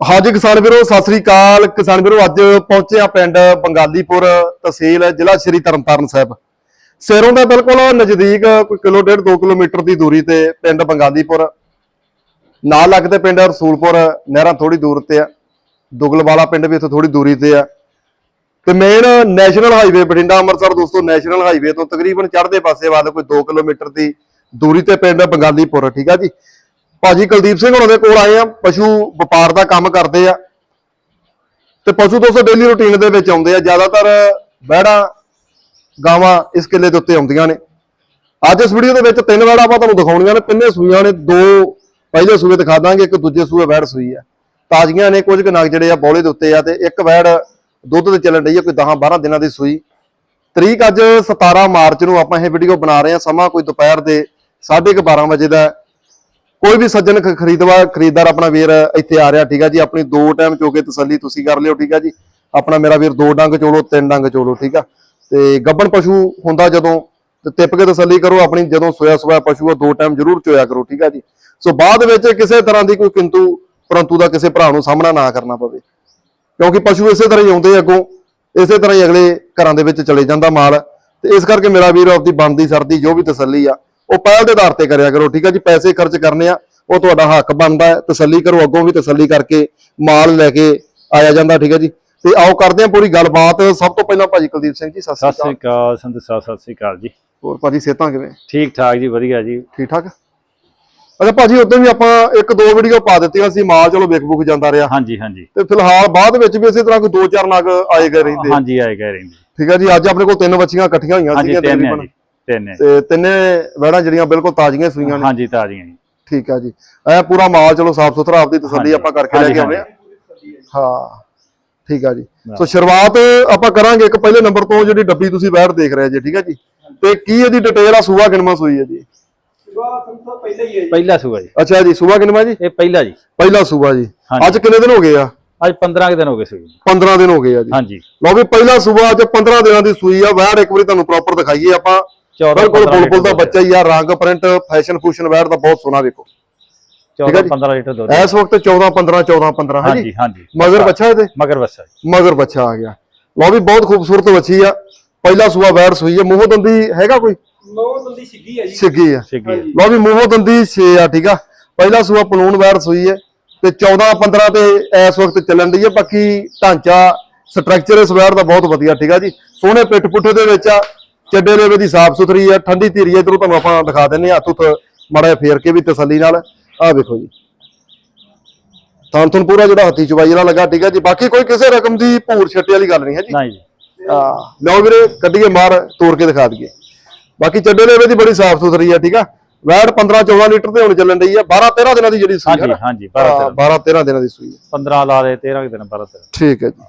ਹਾਂਜੀ ਕਿਸਾਨ ਵੀਰੋ, ਸਤਿ ਸ੍ਰੀ ਅਕਾਲ। ਕਿਸਾਨ ਵੀਰੋ, ਅੱਜ ਪਹੁੰਚੇ ਆ ਪਿੰਡ ਬੰਗਾਲੀਪੁਰ ਤਹਿਸੀਲ, ਜ਼ਿਲ੍ਹਾ ਸ਼੍ਰੀ ਤਰਨਤਾਰਨ ਸਾਹਿਬ। ਸਿਰੋਂ ਦਾ ਬਿਲਕੁਲ ਨਜ਼ਦੀਕ ਕੋਈ ਕਿਲੋ ਡੇਢ 2 ਕਿਲੋਮੀਟਰ ਦੀ ਦੂਰੀ ਤੇ ਪਿੰਡ ਬੰਗਾਲੀਪੁਰ। ਨਾਲ ਲੱਗਦੇ ਪਿੰਡ ਰਸੂਲਪੁਰ, ਨਹਿਰਾਂ ਥੋੜੀ ਦੂਰ ਤੇ ਆ। ਦੁਗਲਵਾਲਾ ਪਿੰਡ ਵੀ ਇੱਥੋਂ ਥੋੜੀ ਦੂਰੀ ਤੇ ਆ। ਤੇ main national highway Bathinda, Amritsar ਦੋਸਤੋ ਨੈਸ਼ਨਲ ਹਾਈਵੇ ਤੋਂ ਤਕਰੀਬਨ ਚੜ੍ਹਦੇ ਪਾਸੇ ਵੱਲ ਕੋਈ 2 ਕਿਲੋਮੀਟਰ ਦੀ ਦੂਰੀ ਤੇ ਪਿੰਡ ਬੰਗਾਲੀਪੁਰ, ਠੀਕ ਆ ਜੀ? ਭਾਜੀ ਕੁਲਦੀਪ ਸਿੰਘ ਉਹਨਾਂ ਦੇ ਕੋਲ ਆਏ ਆ, ਪਸ਼ੂ ਵਪਾਰ ਦਾ ਕੰਮ ਕਰਦੇ ਆ। ਤੇ ਪਸ਼ੂ ਦੋਸਤੋ ਡੇਲੀ ਰੁਟੀਨ ਦੇ ਵਿੱਚ ਆਉਂਦੇ ਆ, ਜ਼ਿਆਦਾਤਰ ਬਹਿੜਾਂ, ਗਾਵਾਂ ਇਸ ਕਿੱਲੇ ਦੇ ਉੱਤੇ ਆਉਂਦੀਆਂ ਨੇ। ਅੱਜ ਇਸ ਵੀਡੀਓ ਦੇ ਵਿੱਚ ਤਿੰਨ ਵੈੜਾਂ ਆਪਾਂ ਤੁਹਾਨੂੰ ਦਿਖਾਉਣੀਆਂ ਨੇ, ਤਿੰਨੇ ਸੂਈਆਂ ਨੇ, ਦੋ ਪਹਿਲੇ ਸੂਏ ਦਿਖਾ ਦਾਂਗੇ, ਇੱਕ ਦੂਜੇ ਸੂਏ ਵੈੜ ਸੂਈ ਆ। ਤਾਜ਼ੀਆਂ ਨੇ ਕੁਝ ਕੁ ਨਗ ਜਿਹੜੇ ਆ ਬੌਲੇ ਦੇ ਉੱਤੇ ਆ ਤੇ ਇੱਕ ਵੈੜ ਦੁੱਧ ਤੇ ਚੱਲਣ ਰਹੀ ਆ, ਕੋਈ 10 12 ਦਿਨਾਂ ਦੀ ਸੂਈ। ਤਰੀਕ ਅੱਜ 17 ਮਾਰਚ ਨੂੰ ਆਪਾਂ ਇਹ ਵੀਡੀਓ ਬਣਾ ਰਹੇ ਹਾਂ ਸਮਾਂ ਕੋਈ ਦੁਪਹਿਰ ਦੇ 12:30 ਵਜੇ ਦਾ। ਕੋਈ ਵੀ ਸੱਜਣ ਖਰੀਦਵਾ, ਖਰੀਦਦਾਰ ਆਪਣਾ ਵੀਰ ਇੱਥੇ ਆ ਰਿਹਾ, ਠੀਕ ਆ ਜੀ? ਆਪਣੀ ਦੋ ਟਾਈਮ ਚੋਕੇ ਤਸੱਲੀ ਤੁਸੀਂ ਕਰ ਲਿਓ, ਠੀਕ ਆ ਜੀ? ਆਪਣਾ ਮੇਰਾ ਵੀਰ ਦੋ ਡੰਗ ਚੋਲੋ, ਤਿੰਨ ਡੰਗ ਚੋਲੋ, ਠੀਕ ਆ? ਤੇ ਗੱਬਣ ਪਸ਼ੂ ਹੁੰਦਾ ਜਦੋਂ, ਤੇ ਟਿਪ ਕੇ ਤਸੱਲੀ ਕਰੋ, ਆਪਣੀ ਜਦੋਂ ਸੋਇਆ ਸੋਇਆ ਪਸ਼ੂ ਆ, ਦੋ ਟਾਈਮ ਜ਼ਰੂਰ ਚੋਇਆ ਕਰੋ, ਠੀਕ ਆ ਜੀ? ਸੋ ਬਾਅਦ ਵਿੱਚ ਕਿਸੇ ਤਰ੍ਹਾਂ ਦੀ ਕੋਈ ਕਿੰਤੂ ਪਰੰਤੂ ਦਾ ਕਿਸੇ ਭਰਾ ਨੂੰ ਸਾਹਮਣਾ ਨਾ ਕਰਨਾ ਪਵੇ। ਕਿਉਂਕਿ ਪਸ਼ੂ ਇਸੇ ਤਰ੍ਹਾਂ ਹੀ ਆਉਂਦੇ ਅੱਗੋਂ, ਇਸੇ ਤਰ੍ਹਾਂ ਹੀ ਅਗਲੇ ਘਰਾਂ ਦੇ ਵਿੱਚ ਚਲੇ ਜਾਂਦਾ ਮਾਲ। ਤੇ ਇਸ ਕਰਕੇ ਮੇਰਾ ਵੀਰ ਆਪਦੀ ਬਣਦੀ ਸਰਦੀ ਜੋ ਵੀ ਤਸੱਲੀ ਆ ਉਹ ਪਹਿਲ ਦੇ ਆਧਾਰ ਤੇ ਕਰਿਆ ਕਰੋ ਠੀਕ ਆ ਜੀ? ਪੈਸੇ ਖਰਚ ਕਰਨੇ ਆ ਉਹ ਤੁਹਾਡਾ ਹੱਕ ਬਣਦਾ ਹੈ ਤਸੱਲੀ ਕਰੋ ਅੱਗੋਂ ਵੀ ਤਸੱਲੀ ਕਰਕੇ ਮਾਲ ਲੈ ਕੇ ਆਇਆ ਜਾਂਦਾ ਠੀਕ ਆ ਜੀ? ਤੇ ਆਓ ਕਰਦੇ ਆ ਪੂਰੀ ਗੱਲਬਾਤ। ਸਭ ਤੋਂ ਪਹਿਲਾਂ ਭਾਜੀ ਕੁਲਦੀਪ ਸਿੰਘ ਜੀ ਸਤਿ ਸਤਿ ਸ਼੍ਰੀ ਸ੍ਰੀ ਅਕਾਲ ਸੰਤ ਸਾਹਿਬ ਸਤਿ ਸ੍ਰੀ ਅਕਾਲ ਜੀ। ਹੋਰ ਭਾਜੀ ਸਿਹਤਾਂ ਕਿਵੇਂ? ਠੀਕ ਠਾਕ ਜੀ ਵਧੀਆ ਜੀ। ਠੀਕ ਠਾਕ? ਅੱਛਾ ਭਾਜੀ ਉਦੋਂ ਵੀ ਆਪਾਂ ਇੱਕ ਦੋ ਵੀਡੀਓ ਪਾ ਦਿੱਤੀਆਂ ਸੀ ਮਾਲ ਚਲੋ ਵਿਕ ਬੁਕ ਜਾਂਦਾ ਰਿਹਾ। ਹਾਂਜੀ ਹਾਂਜੀ। ਤੇ ਫਿਲਹਾਲ ਬਾਅਦ ਵਿੱਚ ਵੀ ਇਸੇ ਤਰ੍ਹਾਂ ਕੋਈ ਦੋ ਚਾਰ ਨਗ ਆਏ ਗਏ ਰਹਿੰਦੇ। ਹਾਂਜੀ ਆਏ ਗਏ ਰਹਿੰਦੇ। ਠੀਕ ਹੈ ਜੀ ਅੱਜ ਆਪਣੇ ਕੋਲ ਤਿੰਨ ਬੱਚੀਆਂ ਇਕੱਠੀਆਂ ਹੋਈਆਂ ਸੀਗੀਆਂ ਤਿੰਨ ਹੈ ਤਕਰੀਬਨ। ਤਿੰਨ ਤੇ ਤਿੰਨੇ ਵੈੜਾਂ ਜਿਹੜੀਆਂ ਬਿਲਕੁਲ ਤਾਜ਼ੀਆਂ ਸੂਈਆਂ ਨੇ। ਹਾਂਜੀ ਤਾਜ਼ੀਆਂ ਜੀ। ਠੀਕ ਹੈ ਜੀ। ਐ ਪੂਰਾ ਮਾਲ ਚਲੋ ਸਾਫ਼ ਸੁਥਰਾ ਆਪਦੀ ਤਸੱਲੀ ਆਪਾਂ ਕਰਕੇ ਲੈ ਕੇ ਆਉਣੇ ਆ ਹਾਂ। ਠੀਕ ਹੈ ਜੀ। ਸੋ ਸ਼ੁਰੂਆਤ ਆਪਾਂ ਕਰਾਂਗੇ ਇੱਕ ਪਹਿਲੇ ਨੰਬਰ ਤੋਂ ਜਿਹੜੀ ਡੱਬੀ ਤੁਸੀਂ ਵੈੜ ਦੇਖ ਰਹੇ ਜੀ ਠੀਕ ਹੈ ਜੀ। ਤੇ ਕੀ ਇਹਦੀ ਡਿਟੇਲ ਆ? ਸੂਆ ਕਿਨਮਾ ਸੂਈ ਹੈ ਜੀ? ਪਹਿਲਾ ਸੂਆ ਜੀ। ਅੱਛਾ ਜੀ ਸੂਆ ਕਿਨਮਾ ਜੀ? ਇਹ ਪਹਿਲਾ ਜੀ। ਪਹਿਲਾ ਸੂਆ ਜੀ। ਅੱਜ ਕਿੰਨੇ ਦਿਨ ਹੋ ਗਏ ਆ? ਅੱਜ 15 ਕੁ ਦਿਨ ਹੋ ਗਏ ਸੂਈ ਨੂੰ। 15 ਦਿਨ ਹੋ ਗਏ ਆ ਜੀ। ਹਾਂਜੀ। ਲਓ ਵੀ ਪਹਿਲਾ ਸੂਆ ਅੱਜ 15 ਦਿਨਾਂ ਦੀ ਸੂਈ ਆ। ਵੈੜ ਇੱਕ ਵਾਰੀ ਤੁਹਾਨੂੰ ਪ੍ਰੋਪਰ ਦਿਖਾਈਏ ਆਪਾਂ। 14 ਬਿਲਕੁਲ 15 ਬੁਲਬੁਲ ਦਾ ਬੱਚਾ ਹੀ ਆ ਰੰਗ ਪ੍ਰਿੰਟ ਫੈਸ਼ਨ ਫੂਸ਼ਨ ਵੈੜ ਦਾ ਬਹੁਤ ਸੋਹਣਾ ਵੇਖੋ। 14 15 ਲੀਟਰ ਦੁੱਧ ਇਸ ਵਕਤ 14 15 14 15 ਹਾਂਜੀ ਮਗਰ ਬੱਚਾ ਇਹਦੇ? ਮਗਰ ਜੀ। ਮਗਰ ਬੱਚਾ ਆ ਗਿਆ। ਲਓ ਵੀ ਬਹੁਤ ਖੂਬਸੂਰਤ ਬੱਚੀ ਆ। ਪਹਿਲਾ ਸੂਆ ਵੈੜ ਸੂਈ ਆ। ਮੂੰਹੋਂ ਦੰਦੀ ਹੈਗਾ ਕੋਈ? ਨੌ ਦੰਦੀ ਸਿੱਗੀ ਹੈ ਜੀ। ਸਿੱਗੀ ਆ। ਲਓ ਵੀ ਮੂੰਹੋਂ ਦੰਦੀ 6 ਆ ਠੀਕ ਆ। ਪਹਿਲਾ ਸੂਆ ਪਲੂਣ ਵੈੜ ਸੂਈ ਹੈ ਤੇ 14 15 ਤੇ ਇਸ ਵਕਤ ਚੱਲਣ ਦੀ ਹੈ ਬਾਕੀ ਢਾਂਚਾ ਸਟਰਕਚਰ ਇਸ ਵੈੜ ਦਾ ਬਹੁਤ ਵਧੀਆ ਠੀਕ ਆ ਜੀ। ਸੋਹਣੇ ਪਿੱਠ ਪੁੱਠੇ ਦੇ ਵਿੱਚ ਆ। ਚੱਡੇ ਲੇਵੇ ਦੀ ਸਾਫ਼ ਸੁਥਰੀ ਆ ਠੰਡੀ ਧੀਰੀ ਆ ਇਧਰੋਂ ਤੁਹਾਨੂੰ ਆਪਾਂ ਦਿਖਾ ਦਿੰਨੇ ਹੱਥ ਉੱਤ ਮੜਾ ਫੇਰ ਕੇ ਵੀ ਤਸੱਲੀ ਨਾਲ। ਆਹ ਵੇਖੋ ਜੀ। ਤਾਂ ਤੁਹਾਨੂੰ ਪੂਰਾ ਜਿਹੜਾ ਹੱਥੀ ਚਵਾਈ ਵਾਲਾ ਲੱਗਾ ਠੀਕ ਆ ਜੀ। ਬਾਕੀ ਕੋਈ ਕਿਸੇ ਰਕਮ ਦੀ ਭੂਰ ਛੱਟੇ ਵਾਲੀ ਗੱਲ ਨਹੀਂ ਹੈ ਜੀ। ਨਹੀਂ ਜੀ। ਆ ਲਓ ਵੀਰੇ ਕੱਢੀਏ ਮਾਰ ਤੋੜ ਕੇ ਦਿਖਾ ਦਈਏ। ਬਾਕੀ ਚੱਡੇ ਲੇਵੇ ਦੀ ਬੜੀ ਸਾਫ਼ ਸੁਥਰੀ ਆ ਠੀਕ ਆ। ਵੈਟ 15 14 ਲੀਟਰ ਤੇ ਹੁਣ ਚੱਲਣ ਰਹੀ ਆ 12 13 ਦਿਨਾਂ ਦੀ ਜਿਹੜੀ ਸੂਈ ਹੈ ਹਾਂਜੀ ਹਾਂਜੀ 12 ਹਾਂ, 12 13 ਦਿਨਾਂ ਦੀ ਸੂਈ ਹੈ। 15 ਲਾ ਦੇ 13 ਕੁ ਦਿਨ 12 13 ਠੀਕ ਹੈ ਜੀ।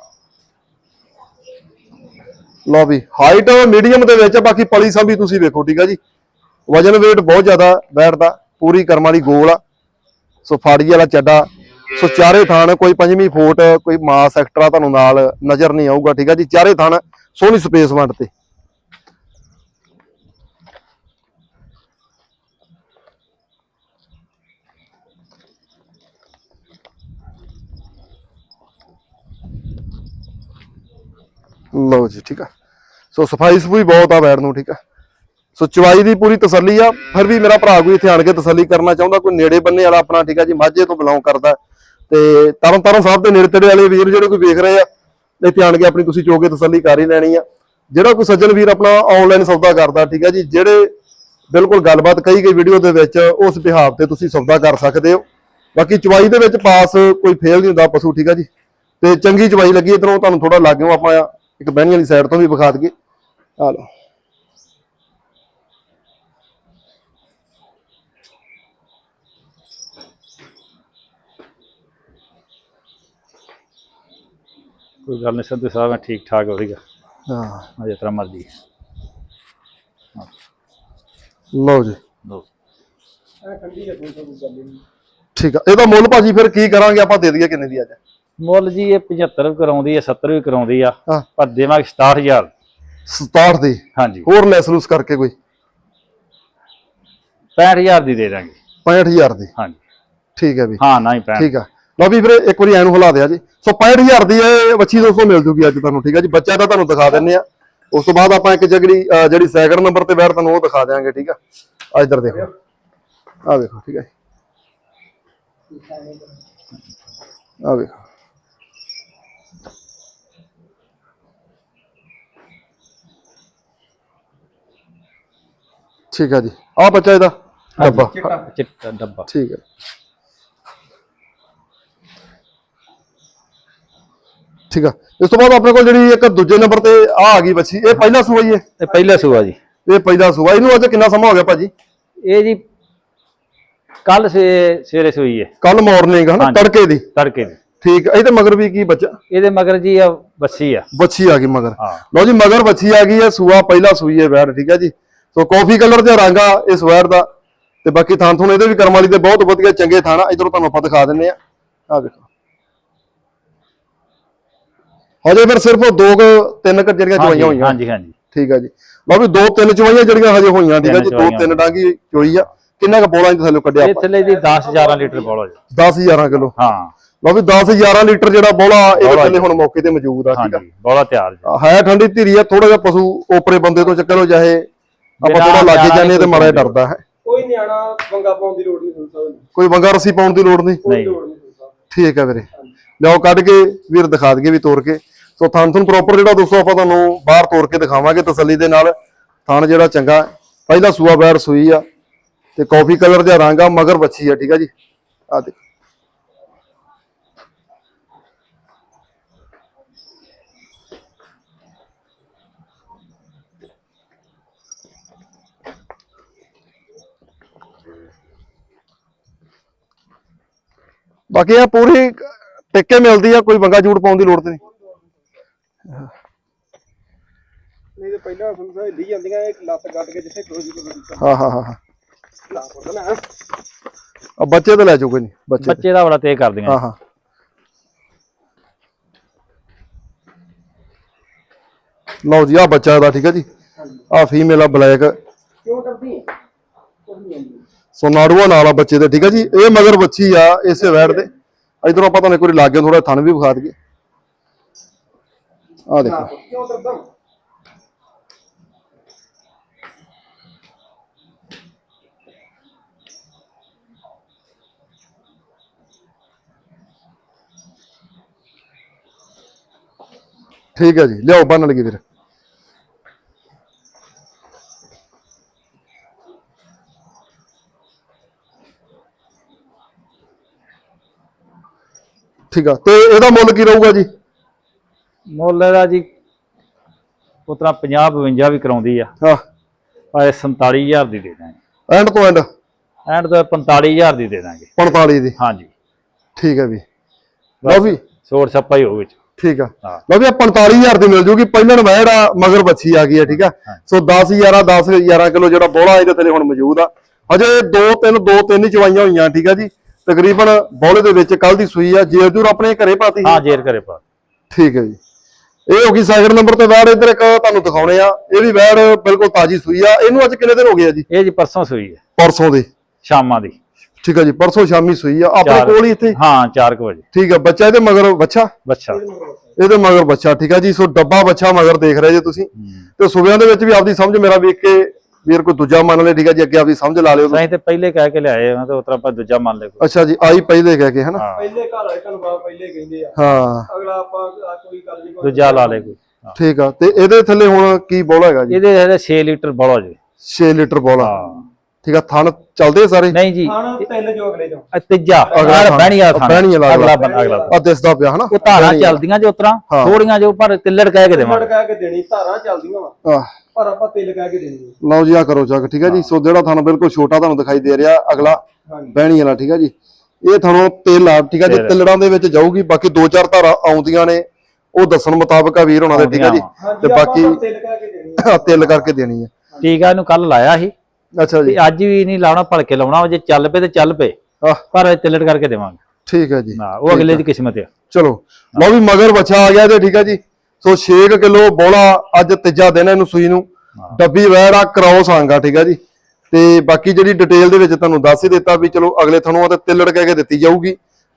ਲਓ ਵੀ ਹਾਈਟ ਮੀਡੀਅਮ ਦੇ ਵਿੱਚ ਬਾਕੀ ਪਲੀ ਸਾਂਭੀ ਤੁਸੀਂ ਵੇਖੋ, ਠੀਕ ਆ ਜੀ? ਵਜਨ weight ਬਹੁਤ ਜ਼ਿਆਦਾ, ਬੈਠਦਾ, ਪੂਰੀ ਕਰਮ ਵਾਲੀ ਗੋਲ ਆ। ਸੋ ਫਾੜੀ ਵਾਲਾ ਚੱਡਾ। ਸੋ ਚਾਰੇ ਥਾਣ ਕੋਈ ਪੰਜਵੀਂ ਫੋਟ, ਕੋਈ ਮਾਸ ਐਕਟਰਾ ਤੁਹਾਨੂੰ ਨਾਲ ਨਜ਼ਰ ਨਹੀਂ ਆਊਗਾ, ਠੀਕ ਆ ਜੀ? ਚਾਰੇ ਥਾਣ ਸੋਹਣੀ ਸਪੇਸ ਵੰਡ ਤੇ। ਲਓ ਜੀ, ਠੀਕ ਆ। ਸੋ ਸਫ਼ਾਈ ਸਫੂਈ ਬਹੁਤ ਆ ਬੈਡ ਨੂੰ, ਠੀਕ ਆ। ਸੋ ਚਵਾਈ ਦੀ ਪੂਰੀ ਤਸੱਲੀ ਆ, ਫਿਰ ਵੀ ਮੇਰਾ ਭਰਾ ਕੋਈ ਇੱਥੇ ਆਣ ਕੇ ਤਸੱਲੀ ਕਰਨਾ ਚਾਹੁੰਦਾ, ਕੋਈ ਨੇੜੇ ਬੰਨੇ ਵਾਲਾ ਆਪਣਾ, ਠੀਕ ਆ ਜੀ, ਮਾਝੇ ਤੋਂ ਬਿਲੋਂਗ ਕਰਦਾ। ਤੇ ਤਰਨ ਤਾਰਨ ਸਾਹਿਬ ਦੇ ਨੇੜੇ ਤੇੜੇ ਵਾਲੇ ਵੀਰ ਜਿਹੜੇ ਕੋਈ ਵੇਖ ਰਹੇ ਆ, ਇੱਥੇ ਆਣ ਕੇ ਆਪਣੀ ਤੁਸੀਂ ਚੋ ਕੇ ਤਸੱਲੀ ਕਰ ਹੀ ਲੈਣੀ ਆ। ਜਿਹੜਾ ਕੋਈ ਸੱਜਣ ਵੀਰ ਆਪਣਾ ਆਨਲਾਈਨ ਸੌਦਾ ਕਰਦਾ, ਠੀਕ ਆ ਜੀ, ਜਿਹੜੇ ਬਿਲਕੁਲ ਗੱਲਬਾਤ ਕਹੀ ਗਈ ਵੀਡੀਓ ਦੇ ਵਿੱਚ, ਉਸ ਬਿਹਾਵ ਤੇ ਤੁਸੀਂ ਸੌਦਾ ਕਰ ਸਕਦੇ ਹੋ। ਬਾਕੀ ਚਵਾਈ ਦੇ ਵਿੱਚ ਪਾਸ ਕੋਈ ਫੇਲ ਨਹੀਂ ਹੁੰਦਾ ਪਸ਼ੂ, ਠੀਕ ਆ ਜੀ। ਤੇ ਚੰਗੀ ਚਵਾਈ ਲੱਗੀ, ਇਧਰੋਂ ਤੁਹਾਨੂੰ ਥੋੜਾ ਲੱਗਿਓ ਆਪਾਂ ਇੱਕ ਬਹਿਣੀ ਵਾਲੀ ਸਾਈਡ ਤੋਂ ਵੀ ਵਿਖਾ ਦਈਏ। ਆ ਲਓ। ਕੋਈ ਗੱਲ ਨਹੀਂ ਸੰਤ ਸਾਹਿਬ ਮੈਂ ਠੀਕ ਠਾਕ ਵਧੀਆ ਹਾਂ। ਅਜੇ ਤਰ੍ਹਾਂ ਮਰਜ਼ੀ। ਲਓ ਜੀ। ਲਓ। ਠੀਕ ਆ। ਇਹਦਾ ਮੁੱਲ ਭਾਜੀ ਫਿਰ ਕੀ ਕਰਾਂਗੇ? ਆਪਾਂ ਦੇ ਦਈਏ ਕਿੰਨੇ ਦੀ ਅੱਜ? ਮੁੱਲ ਜੀ ਇਹ 75 ਵੀ ਕਰਾਉਂਦੀ ਹੈ 70 ਵੀ ਕਰਾਉਂਦੀ ਆ ਹਾਂ। ਪਰ ਦੇਵਾਂਗੇ 67000 67 ਦੀ? ਹਾਂਜੀ। ਹੋਰ ਲੈਸ ਲੂਸ ਕਰਕੇ ਕੋਈ? 65000 ਦੀ ਦੇ ਦਾਂਗੇ। 65000 ਦੀ? ਹਾਂਜੀ। ਠੀਕ ਹੈ ਵੀ। ਹਾਂ ਨਾ ਹੀ 65 ਠੀਕ ਆ। ਲਓ ਵੀ ਵੀਰੇ ਇੱਕ ਵਾਰੀ ਐਨੂੰ ਹਿਲਾ ਦਿਆ ਜੀ। ਸੋ 65000 ਦੀ ਇਹ ਬੱਚੀ ਦੋਸਤੋ ਮਿਲ ਜੂਗੀ ਅੱਜ ਤੁਹਾਨੂੰ ਠੀਕ ਹੈ ਜੀ? ਬੱਚਾ ਤਾਂ ਤੁਹਾਨੂੰ ਦਿਖਾ ਦਿੰਨੇ ਆ। ਉਸ ਤੋਂ ਬਾਅਦ ਆਪਾਂ ਇੱਕ ਅਹ ਜਿਹੜੀ ਸੈਕਿੰਡ ਨੰਬਰ ਤੇ ਬੈਠ ਤੁਹਾਨੂੰ ਉਹ ਦਿਖਾ ਦਿਆਂਗੇ ਠੀਕ ਆ? ਆ ਇੱਧਰ ਦੇਖੋ। ਆ ਦੇਖੋ ਠੀਕ ਹੈ ਆ ਵੇਖੋ ਠੀਕ ਆ ਜੀ। ਆ ਬੱਚਾ ਇਹਦਾ ਡੱਬਾ। ਚਿੱਟਾ ਡੱਬਾ। ਠੀਕ ਹੈ ਠੀਕ ਆ। ਇਸ ਤੋਂ ਬਾਅਦ ਆਪਣੇ ਕੋਲ ਜਿਹੜੀ ਇੱਕ ਦੂਜੇ ਨੰਬਰ ਤੇ ਆ ਆ ਗਈ ਬੱਚੀ ਇਹ ਪਹਿਲਾ ਸੂਆ ਹੀ ਹੈ ਤੇ ਪਹਿਲਾ ਸੂਆ ਜੀ। ਇਹ ਪਹਿਲਾ ਸੂਆ। ਇਹਨੂੰ ਅੱਜ ਕਿੰਨਾ ਸਮਾਂ ਹੋ ਗਿਆ ਭਾਜੀ? ਇਹ ਜੀ ਕੱਲ ਸਵੇਰੇ ਸੂਈ ਹੈ। ਕੱਲ ਮਾਰਨਿੰਗ ਹਨਾ। ਤੜਕੇ ਦੀ। ਤੜਕੇ ਦੀ। ਠੀਕ ਆ। ਇਹਦੇ ਮਗਰ ਵੀ ਕੀ ਬੱਚਾ? ਇਹਦੇ ਮਗਰ ਜੀ ਆ ਬੱਸੀ ਆ। ਬੱਚੀ ਆ ਗਈ ਮਗਰ। ਹਾਂ। ਲਓ ਜੀ ਮਗਰ ਬੱਚੀ ਆ ਗਈ ਹੈ ਸੂਆ ਪਹਿਲਾ ਸੂਈ ਹੈ ਵੈੜ ਠੀਕ ਹੈ ਜੀ। ਸੋ ਕਾਫੀ ਕਲਰ ਦਾ ਰੰਗ ਆ ਇਸ ਵੈੜ ਦਾ ਤੇ ਬਾਕੀ ਥਾਂ ਥੁਣ ਇਹਦੇ ਵੀ ਕਰਮ ਵਾਲੀ ਦੇ ਬਹੁਤ ਵਧੀਆ ਚੰਗੇ ਥਾਣਾ ਇਧਰੋਂ ਤੁਹਾਨੂੰ ਆਪਾਂ ਦਿਖਾ ਦਿੰਨੇ ਆ। ਆ ਦੇਖੋ ਹਜੇ ਫਿਰ ਸਿਰਫ ਦੋ ਕੁ ਤਿੰਨ ਕੁ ਜਿਹੜੀਆਂ ਚਵਾਈਆਂ ਹੋਈਆਂ। ਹਾਂਜੀ ਹਾਂਜੀ। ਠੀਕ ਹੈ ਜੀ। ਲਓ ਵੀ ਦੋ ਤਿੰਨ ਚਵਾਈਆਂ ਜਿਹੜੀਆਂ ਹਜੇ ਹੋਈਆਂ ਠੀਕ ਤਿੰਨ ਜੀ। ਦੋ। ਤਿੰਨ ਡਾਂਗੀ ਚੋਈ ਆ। ਕਿੰਨਾ ਕੁ ਬੋਲਾਂ ਦੇ ਥੱਲੇ ਕੱਢਿਆ ਇਹ ਆਪਾਂ ਥੱਲੇ ਦੀ 10 11 ਲੀਟਰ ਬੋਲਾ ਜੀ। 10 11 ਕਿਲੋ। ਹਾਂ। ਲਓ ਵੀ 10 11 ਲੀਟਰ ਜਿਹੜਾ ਬੋਲਾ ਬੋਲਾ ਥੱਲੇ ਹੁਣ ਮੌਕੇ ਤੇ ਮੌਜੂਦ ਆ ਠੀਕ ਆ। ਹਾਂਜੀ ਬੋਲਾ ਤਿਆਰ ਜੀ। ਹੈ ਠੰਡੀ ਧੀਰੀ ਆ ਥੋੜਾ ਜਿਹਾ ਪਸ਼ੂ ਓਪਰੇ ਬੰਦੇ ਤੋਂ ਚੱਕਰ ਹੋ ਜਾਏ। ਆਪਾਂ ਥੋੜਾ ਲਾਗੇ ਜਾਂਦੇ ਤੇ ਮਾੜਾ ਡਰਦਾ ਹੈ। ਕੋਈ ਨਿਆਣਾ ਪੰਗਾ ਪਾਉਣ ਦੀ ਲੋੜ ਨਹੀਂ ਸੁਣ ਸਕਦਾ ਕੋਈ ਵੰਗਾ ਰੱਸੀ ਪਾਉਣ ਦੀ ਲੋੜ ਨਹੀਂ? ਨਹੀਂ। ਠੀਕ ਹੈ ਵੀਰੇ। ਲਿਆਓ ਕੱਢ ਕੇ ਵੀਰ ਦਿਖਾ ਦਈਏ ਵੀ ਤੋੜ ਕੇ। ਸੋ ਥਾਨ ਥੁਨ ਪ੍ਰੋਪਰ ਜਿਹੜਾ ਦੋਸਤੋ ਆਪਾਂ ਤੁਹਾਨੂੰ ਬਾਹਰ ਤੋੜ ਕੇ ਦਿਖਾਵਾਂਗੇ ਤਸੱਲੀ ਦੇ ਨਾਲ। ਥਾਨ ਜਿਹੜਾ ਚੰਗਾ। ਪਹਿਲਾ ਸੂਆ ਬੈੜ ਸੂਈ ਆ ਤੇ ਕਾਫੀ ਕਲਰ ਦਾ ਰੰਗ ਆ ਮਗਰ ਬੱਚੀ ਆ ਠੀਕ ਆ ਜੀ। ਆ ਦੇਖੋ। ਬਾਕੀ ਇਹ ਪੂਰੀ ਟਿੱਕੇ ਮਿਲਦੀ ਆ ਕੋਈ ਵੰਗਾ ਜੂੜ ਪਾਉਣ ਦੀ ਲੋੜ ਤੇ ਨਹੀਂ। ਨਹੀਂ ਤੇ ਪਹਿਲਾਂ ਸਕਦਾ ਹਿੱਲੀ ਜਾਂਦੀਆਂ ਇਹ ਲੱਤ ਕੱਟ ਕੇ ਜਿੱਥੇ ਖੋਜੀ ਕੋ ਦਿੱਤਾ ਹਾਂ ਹਾਂ ਹਾਂ ਹਾਂ। ਲਾ ਪੁੱਤ ਨਾ ਆ ਬੱਚੇ ਤੇ ਲੈ ਜਾਓ ਕੋਈ ਨਹੀਂ ਬੱਚੇ। ਬੱਚੇ ਦਾ ਬੜਾ ਤੇ ਕਰਦੀਆਂ। ਹਾਂ ਹਾਂ। ਲਓ ਜੀ ਆ ਬੱਚਾ ਇਹਦਾ ਠੀਕ ਹੈ ਜੀ। ਆ ਫੀਮੇਲ ਆ ਬਲੈਕ ਕਿਉਂ ਕਰਦੀ ਹੈ ਕੁਝ ਨਹੀਂ ਆਉਂਦੀ ਸੋ ਨਾੜੂਆ ਨਾਲ ਆ ਬੱਚੇ ਦੇ, ਠੀਕ ਹੈ ਜੀ? ਇਹ ਮਗਰ ਬੱਚੀ ਆ, ਇਸੇ ਵੈੜ ਦੇ। ਇਧਰੋਂ ਆਪਾਂ ਤੁਹਾਨੂੰ ਇੱਕ ਵਾਰੀ ਲਾਗੇ ਥੋੜਾ ਥਣ ਵੀ ਵਿਖਾ ਦਈਏ। ਆ ਦੇਖੋ। ਠੀਕ ਹੈ ਜੀ, ਲਿਆਓ ਬੰਨ ਲਗੀ ਵੀਰ। ਠੀਕ ਆ। ਤੇ ਇਹਦਾ ਮੁੱਲ ਕੀ ਰਹੂਗਾ ਜੀ? ਮੁੱਲ ਇਹਦਾ ਜੀ ਉਤਰਾ 50 52 ਵੀ ਕਰਾਉਂਦੀ ਆ। ਹਾਂ। ਪਰ 47000 ਦੀ ਦੇ ਦਾਂਗੇ। ਐਂਡ ਤੋਂ ਐਂਡ? ਐਂਡ ਤੋਂ 45000 ਦੀ ਦੇ ਦਾਂਗੇ। 45 ਦੀ? ਹਾਂਜੀ। ਠੀਕ ਹੈ ਵੀ ਲਓ ਵੀ। ਸੋਰ ਛੱਪਾ ਹੀ ਹੋਊ ਵਿੱਚ। ਠੀਕ ਆ। ਹਾਂ। ਲਓ ਵੀ ਇਹ 45000 ਦੀ ਮਿਲ ਜੂਗੀ। ਪਹਿਲਾਂ ਵੈੜ ਆ ਮਗਰ ਬੱਚੀ ਆ ਗਈ ਹੈ ਠੀਕ ਆ। ਸੋ 10 11 10 11 ਕਿਲੋ ਜਿਹੜਾ ਬੋਲਾ ਇਹਦੇ ਥੱਲੇ ਹੁਣ ਮੌਜੂਦ ਆ। ਹਜੇ 2 3 2 3 ਹੀ ਚਵਾਈਆਂ ਹੋਈਆਂ ਠੀਕ ਆ ਜੀ। ਤਕਰੀਬਨ ਬੋਲੇ ਦੇ ਵਿੱਚ ਕੱਲ ਦੀ ਸੂਈ ਆ ਜੇਰ ਜੂਰ ਆਪਣੇ ਘਰੇ ਪਾਤੀ ਹਾਂ ਜੇਰ ਕਰੇ ਪਾ ਠੀਕ ਹੈ ਜੀ। ਇਹ ਹੋ ਗਈ ਸੈਕਿੰਡ ਨੰਬਰ ਤੇ ਵੈੜ ਇੱਧਰ ਇੱਕ ਤੁਹਾਨੂੰ ਦਿਖਾਉਣੇ ਆ। ਇਹ ਵੀ ਵੈੜ ਬਿਲਕੁਲ ਤਾਜੀ ਸੂਈ ਆ। ਇਹਨੂੰ ਅੱਜ ਕਿੰਨੇ ਦਿਨ ਹੋ ਗਏ ਆ ਜੀ? ਇਹ ਜੀ ਪਰਸੋਂ ਸੂਈ ਹੈ। ਪਰਸੋਂ ਦੀ। ਸ਼ਾਮਾਂ ਦੀ। ਠੀਕ ਆ ਜੀ ਪਰਸੋਂ ਸ਼ਾਮੀ ਸੂਈ ਆ। ਆਪਣੇ। ਕੋਲ ਹੀ ਇੱਥੇ? ਹਾਂ 4 ਵਜੇ। ਠੀਕ ਆ ਬੱਚਾ ਇਹਦੇ ਮਗਰ ਬੱਚਾ? ਬੱਚਾ। ਇਹਦੇ ਮਗਰ ਬੱਚਾ ਠੀਕ ਆ ਜੀ। ਸੋ ਡੱਬਾ ਬੱਚਾ ਮਗਰ ਦੇਖ ਰਹੇ ਜੇ ਤੁਸੀਂ। ਤੇ ਸੁਬਿਆਂ ਦੇ ਵਿੱਚ ਵੀ ਆਪਦੀ ਸਮਝ ਮੇਰਾ ਵੇਖ ਕੇ ਵੀਰ ਕੋਈ ਦੂਜਾ ਮੰਨ ਲੈ ਠੀਕ ਆ ਜੀ ਅੱਗੇ ਆਪਦੀ ਸਮਝ ਲਾ ਲਿਓ। ਅਸੀਂ ਤੇ ਪਹਿਲੇ ਕਹਿ ਕੇ ਲਿਆਏ ਹਾਂ ਤੇ ਉਤਰਾ ਆਪਾਂ ਦੂਜਾ ਮੰਨ ਲੈ ਕੋਈ। ਅੱਛਾ ਜੀ ਆਈ ਪਹਿਲੇ ਕਹਿ ਕੇ ਹਨਾ? ਪਹਿਲੇ ਘਰ ਵਾਲੇ ਤੁਹਾਨੂੰ ਬਾਪ ਪਹਿਲੇ ਕਹਿੰਦੇ ਆ। ਹਾਂ। ਅਗਲਾ ਆਪਾਂ ਆ ਕੋਈ ਗੱਲ ਨਹੀਂ ਦੂਜਾ ਲਾ ਲੈ ਕੋਈ। ਠੀਕ ਆ ਤੇ ਇਹਦੇ ਥੱਲੇ ਹੁਣ ਕੀ ਬੋਲ ਹੈਗਾ ਜੀ? ਇਹਦੇ ਇਹਦੇ 6 ਲੀਟਰ ਬੋਲਾ ਜੀ। 6 ਲੀਟਰ ਬੋਲ ਠੀਕ ਆ ਥਣ ਚੱਲਦੇ ਆ ਸਾਰੇ? ਨਹੀਂ ਜੀ। ਖਾਣ ਤਿੰਨ ਜੋ ਅਗਲੇ ਚੋਂ। ਇਹ ਤੀਜਾ ਅਗਲਾ। ਬਹਿਣੀ ਵਾਲਾ ਥਾਂ ਬਹਿਣੀ ਵਾਲਾ ਅਗਲਾ ਅਗਲਾ। ਬਣ- ਅਗਲਾ ਆ ਦਿਸਦਾ ਪਿਆ ਹਨਾ? ਉਹ ਧਾਰਾਂ ਚੱਲਦੀਆਂ ਜੋ ਉਤਰਾ। ਥੋੜੀਆਂ ਜੋ ਪਰ ਤਿੱਲੜ ਕਹਿ ਕੇ ਤਿੱਲੜ ਦੇਵਾਂਗੇ। ਕਹਿ ਕੇ ਦੇਣੀ ਧਾਰਾਂ ਚੱਲਦੀਆਂ ਵਾ। ਆਹ, ਪਰ ਆਪਾਂ ਤਿੱਲ ਕਹਿ ਕੇ ਦੇਣੀ ਲਓ ਜੀ ਆ ਕਰੋ ਚੱਕ ਠੀਕ ਆ ਜੀ? ਸੋ ਜਿਹੜਾ ਥਣ ਬਿਲਕੁਲ ਛੋਟਾ ਤੁਹਾਨੂੰ ਦਿਖਾਈ ਦੇ ਰਿਹਾ ਅਗਲਾ ਹਾਂਜੀ। ਬਹਿਣੀ ਵਾਲਾ ਠੀਕ ਆ ਜੀ? ਇਹ ਥਣੋਂ ਤੇਲ ਆ ਠੀਕ ਆ ਜੀ? ਤੇਲ। ਤਿਲੜਾਂ ਦੇ ਵਿੱਚ ਜਾਊਗੀ ਬਾਕੀ ਦੋ ਚਾਰ ਧਾਰਾਂ ਆਉਂਦੀਆਂ ਨੇ। ਉਹ ਦੱਸਣ ਮੁਤਾਬਕ ਆ ਵੀਰ ਹੋਣਾ ਦੇ ਠੀਕ ਆ ਜੀ? ਤੇ ਬਾਕੀ ਤਿੱਲ ਕਹਿ ਕੇ ਦੇਣੀ ਆ। ਤਿਲ ਕਰਕੇ ਦੇਣੀ ਹੈ। ਠੀਕ ਆ ਇਹਨੂੰ ਕੱਲ ਲਾਇਆ ਸੀ। ਅੱਛਾ ਜੀ। ਤੇ ਅੱਜ ਵੀ ਨਹੀਂ ਲਾਉਣਾ ਭਲਕੇ ਲਾਉਣਾ ਉਹ ਜੇ ਚੱਲ ਪਏ ਤੇ ਚੱਲ ਪਏ। ਆਹ। ਪਰ ਤਿੱਲੜ ਕਰਕੇ ਦੇਵਾਂਗੇ। ਠੀਕ ਹੈ ਜੀ। ਨਾ ਉਹ ਅਗਲੇ ਦੀ ਕਿਸਮਤ ਆ। ਚਲੋ। ਲਓ ਵੀ ਮਗਰ ਬੱਚਾ ਆ ਗਿਆ ਤੇ ਠੀਕ ਹੈ ਜੀ? ਸੋ 6 ਕਿਲੋ ਬੋਲਾ ਅੱਜ ਤੀਜਾ ਦਿਨ ਇਹਨੂੰ ਸੂਈ ਨੂੰ। ਡੱਬੀ ਵੈੜ ਆ ਕ੍ਰੋਸ ਆਂਗਾ ਠੀਕ ਹੈ ਜੀ। ਤੇ ਬਾਕੀ ਜਿਹੜੀ ਡਿਟੇਲ ਦੇ ਵਿੱਚ ਤੁਹਾਨੂੰ ਦੱਸ ਹੀ ਦਿੱਤਾ ਵੀ ਚਲੋ ਅਗਲੇ ਤੁਹਾਨੂੰ ਉਹ ਤੇ ਤਿੱਲੜ ਕਹਿ ਕੇ ਦਿੱਤੀ ਜਾਊਗੀ।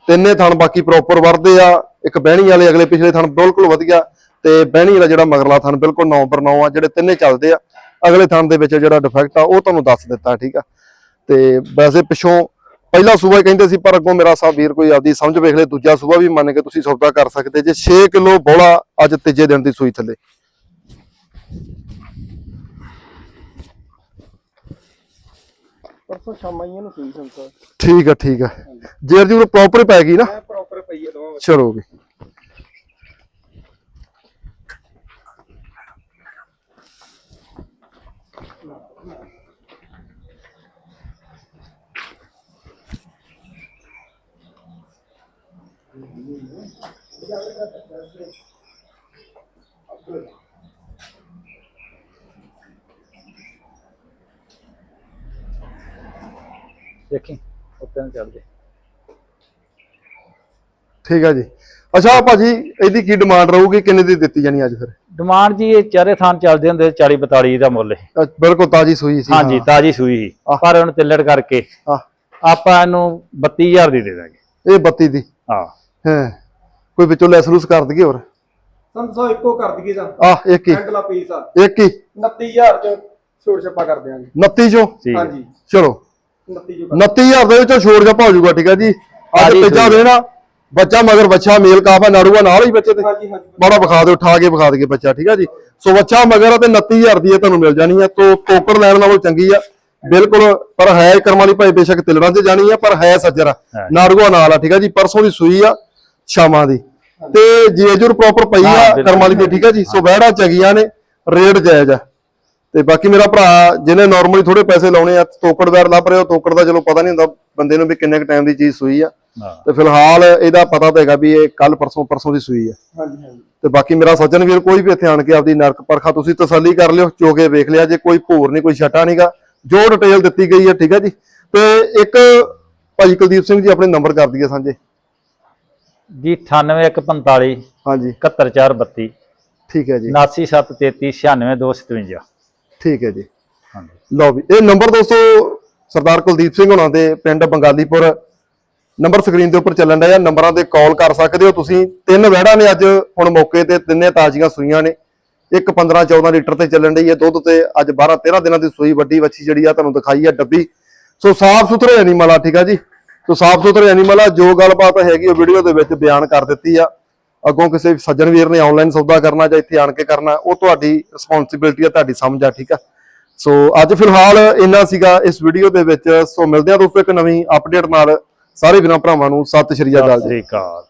ਤਿੰਨੇ ਥਣ ਬਾਕੀ ਪ੍ਰੋਪਰ ਵਰਦੇ ਆ। ਇੱਕ ਬਹਿਣੀ ਵਾਲੇ ਅਗਲੇ ਪਿਛਲੇ ਥਣ ਬਿਲਕੁਲ ਵਧੀਆ। ਤੇ ਬਹਿਣੀ ਵਾਲਾ ਜਿਹੜਾ ਮਗਰਲਾ ਥਣ ਬਿਲਕੁਲ 9 ਪਰ 9 ਆ ਜਿਹੜੇ ਤਿੰਨੇ ਚੱਲਦੇ ਆ। ਅਗਲੇ ਥਣ ਦੇ ਵਿੱਚ ਜਿਹੜਾ ਡਿਫੈਕਟ ਆ ਉਹ ਤੁਹਾਨੂੰ ਦੱਸ ਦਿੱਤਾ ਠੀਕ ਆ। ਤੇ ਵੈਸੇ ਪਿਛੋਂ ਪਹਿਲਾ ਸੂਬਾ ਹੀ ਕਹਿੰਦੇ ਸੀ ਪਰ ਅੱਗੋਂ ਮੇਰਾ ਸਾਹਿਬ ਵੀਰ ਕੋਈ ਆਪਦੀ ਸਮਝ ਵੇਖ ਲੈ ਦੂਜਾ ਸੂਬਾ ਵੀ ਮੰਨ ਕੇ ਤੁਸੀਂ ਸੌਦਾ ਕਰ ਸਕਦੇ ਜੇ 6 ਕਿਲੋ ਬੋਲਾ ਅੱਜ ਤੀਜੇ ਦਿਨ ਦੀ ਸੂਈ ਥੱਲੇ। ਪਰਸੋਂ ਹੀ ਸੂਈ ਠੀਕ ਆ ਠੀਕ ਆ। ਜੇਰ ਜੀ ਪ੍ਰੋਪਰ ਪੈ ਗਈ ਨਾ ਪ੍ਰੋਪਰ ਪਈ ਹੈ ਦੋਵਾਂ ਚਲੋ ਵੀ। ਦੇਖੀ ਉੱਤੇ ਨੂੰ ਚੱਲ ਜੇ। ਠੀਕ ਆ ਜੀ। ਅੱਛਾ ਭਾਜੀ ਇਹਦੀ ਕੀ ਡਿਮਾਂਡ ਰਹੂਗੀ? ਕਿੰਨੇ ਦੀ ਦਿੱਤੀ ਜਾਣੀ ਅੱਜ ਫਿਰ? ਡਿਮਾਂਡ ਜੀ ਇਹ ਚਾਰੇ ਥਾਂ ਚੱਲਦੇ ਹੁੰਦੇ 40 42 ਦਾ ਮੁੱਲ ਹੈ ਅ, ਬਿਲਕੁਲ ਤਾਜੀ ਸੂਈ ਸੀ ਹਾਂਜੀ ਤਾਜੀ ਸੂਈ ਸੀ। ਪਰ ਹੁਣ ਤਿੱਲੜ ਕਰਕੇ ਹਾਂ ਆਪਾਂ ਇਹਨੂੰ 32000 ਦੀ ਦੇ ਦਾਂਗੇ। ਇਹ 32 ਦੀ? ਹਾਂ। ਹਾਂ। ਕੋਈ ਵਿੱਚੋਂ ਲੈਸ ਲੂਸ ਕਰ ਦਈਏ ਹੋਰ? ਸੰਸਾ ਇੱਕੋ ਕਰ ਦਈਏ ਤਾਂ ਆ ਇੱਕ ਹੀ। ਅਗਲਾ ਪੀਸ ਆ। ਇੱਕ ਹੀ। 29000 ਚ ਛੋੜ ਛੱਪਾ ਕਰ ਦਿਆਂਗੇ। 29 ਚੋਂ? ਠੀਕ। ਹੈ। ਹਾਂਜੀ। ਚਲੋ। 29 ਜੋ 29000 ਦੇ ਵਿੱਚੋਂ ਛੋੜ ਜਾ ਹੋ ਜਾਊਗਾ ਠੀਕ ਆ ਜੀ? ਅੱਜ ਤਾਜ਼ੀ ਪਿੱਛਾ ਸੂਈ। ਦੇਣਾ। ਬੱਚਾ ਮਗਰ ਬੱਚਾ ਮੇਲ ਕਾਫਾ ਨਾੜੂਗਾ ਨਾਲ ਹੀ ਬੱਚੇ ਤੇ ਹਾਂਜੀ ਹਾਂਜੀ। ਬੜਾ ਵਿਖਾ ਦਿਓ ਉਠਾ ਕੇ ਵਿਖਾ ਦਈਏ ਬੱਚਾ ਠੀਕ ਆ ਜੀ? ਸੋ ਬੱਚਾ ਮਗਰ ਆ ਤੇ 29000 ਦੀ ਇਹ ਤੁਹਾਨੂੰ ਮਿਲ ਜਾਣੀ ਆ। ਤੋ ਟੋਕਰ ਲੈਣ ਨਾਲੋਂ ਚੰਗੀ ਆ। ਬਿਲਕੁਲ ਪਰ ਹੈ ਕਰਮਾਂ ਦੀ ਭਾਈ ਬੇਸ਼ੱਕ ਤਿਲੜਾਂ 'ਚ ਜਾਣੀ ਆ ਪਰ ਹੈ ਸੱਜਰ। ਨਾੜੂਆ ਨਾਲ ਆ ਠੀਕ ਆ ਜੀ? ਪਰਸੋਂ ਦੀ ਸੂਈ ਆ ਸ਼ਾਮਾਂ ਦੀ। ਤੇ ਜੇਜੁਰ ਪ੍ਰੋਪਰ ਪਈ ਆ ਬਿਲਕੁਲ। ਕਰਮਾਂ ਦੀ ਠੀਕ ਆ ਜੀ। ਸੋ ਬਹਿੜਾ ਚਗੀਆਂ ਨੇ ਰੇਟ ਜਾਇਜ਼ ਆ। ਤੇ ਬਾਕੀ ਮੇਰਾ ਭਰਾ ਜਿਹਨੇ ਨਾਰਮਲੀ ਥੋੜੇ ਪੈਸੇ ਲਾਉਣੇ ਆ ਤੋਕੜ ਵੈਰ ਲੱਭ ਰਹੇ ਹੋ ਤੋਕੜ ਦਾ ਚਲੋ ਪਤਾ ਨਹੀਂ ਹੁੰਦਾ ਬੰਦੇ ਨੂੰ ਵੀ ਕਿੰਨੇ ਕ ਟਾਈਮ ਦੀ ਚੀਜ਼ ਸੂਈ ਆ। ਤੇ ਫਿਲਹਾਲ ਇਹਦਾ ਪਤਾ ਤਾਂ ਹੈਗਾ ਵੀ ਇਹ ਕੱਲ ਪਰਸੋਂ ਪਰਸੋਂ ਦੀ ਸੂਈ ਆ। ਹਾਂਜੀ ਹਾਂਜੀ। ਤੇ ਬਾਕੀ ਮੇਰਾ ਸੱਜਣ ਵੀਰ ਕੋਈ ਵੀ ਇੱਥੇ ਆਣ ਕੇ ਆਪਦੀ ਨਰਕ ਪਰਖਾ ਤੁਸੀਂ ਤਸੱਲੀ ਕਰ ਲਿਓ ਚੋਕੇ ਵੇਖ ਲਿਆ ਜੇ ਕੋਈ ਭੋਰ ਨਹੀਂ ਕੋਈ ਛਟਾ ਨਹੀਂਗਾ ਜੋ ਡਿਟੇਲ ਦਿੱਤੀ ਗਈ ਹੈ ਠੀਕ ਹੈ ਜੀ। ਤੇ ਇੱਕ ਭਾਈ ਕੁਲਦੀਪ ਸਿੰਘ ਜੀ ਆਪਣੇ ਨੰਬਰ ਕਰ ਦਈਏ ਸਾਂਝੇ। ਜੀ 98145 ਹਾਂਜੀ। 71432 ਠੀਕ ਹੈ ਜੀ। 79733 96257 ਠੀਕ ਹੈ ਜੀ। ਹਾਂਜੀ। ਲਓ ਵੀ ਇਹ ਨੰਬਰ ਦੋਸਤੋ ਸਰਦਾਰ ਕੁਲਦੀਪ ਸਿੰਘ ਹੁਣਾਂ ਦੇ ਪਿੰਡ ਬੰਗਾਲੀਪੁਰ ਨੰਬਰ ਸਕਰੀਨ ਦੇ ਉੱਪਰ ਚੱਲਣ ਡਿਆ ਨੰਬਰਾਂ ਤੇ ਕਾਲ ਕਰ ਸਕਦੇ ਹੋ ਤੁਸੀਂ। ਤਿੰਨ ਵਹਿੜਾਂ ਨੇ ਅੱਜ ਹੁਣ ਮੌਕੇ ਤੇ ਤਿੰਨੇ ਤਾਜ਼ੀਆਂ ਸੂਈਆਂ ਨੇ। ਇੱਕ 15 14 ਲੀਟਰ ਤੇ ਚੱਲਣ ਡਈ ਹੈ ਦੁੱਧ ਤੇ ਅੱਜ 12 13 ਦਿਨਾਂ ਦੀ ਸੂਈ ਵੱਡੀ ਵੱਛੀ ਜਿਹੜੀ ਆ ਤੁਹਾਨੂੰ ਦਿਖਾਈ ਹੈ ਡੱਬੀ। ਸੋ ਸਾਫ਼ ਸੁਥਰੇ ਐਨੀਮਲ ਆ ਠੀਕ ਆ ਜੀ। ਸੋ ਸਾਫ਼ ਸੁਥਰੇ ਐਨੀਮਲ ਆ, ਜੋ ਗੱਲਬਾਤ ਹੈਗੀ ਉਹ ਵੀਡੀਓ ਦੇ ਵਿੱਚ ਬਿਆਨ ਕਰ ਦਿੱਤੀ ਆ। ਅੱਗੋਂ ਕਿਸੇ ਸੱਜਣ ਵੀਰ ਨੇ ਆਨਲਾਈਨ ਸੌਦਾ ਕਰਨਾ ਜਾਂ ਇੱਥੇ ਆਣ ਕੇ ਕਰਨਾ, ਉਹ ਤੁਹਾਡੀ ਰਿਸਪੌਂਸਿਬਿਲਟੀ ਆ, ਤੁਹਾਡੀ ਸਮਝ ਆ, ਠੀਕ ਆ? ਸੋ ਅੱਜ ਫਿਲਹਾਲ ਇੰਨਾ ਸੀਗਾ ਇਸ ਵੀਡੀਓ ਦੇ ਵਿੱਚ। ਸੋ ਮਿਲਦੇ ਆ ਦੋਸਤੋ ਇੱਕ ਨਵੀਂ ਅਪਡੇਟ ਨਾਲ। ਸਾਰੇ ਵੀਰਾਂ ਭਰਾਵਾਂ ਨੂੰ ਸਤਿ ਸ਼੍ਰੀ ਅਕਾਲ ਸਤਿ ਸ੍ਰੀ ਅਕਾਲ।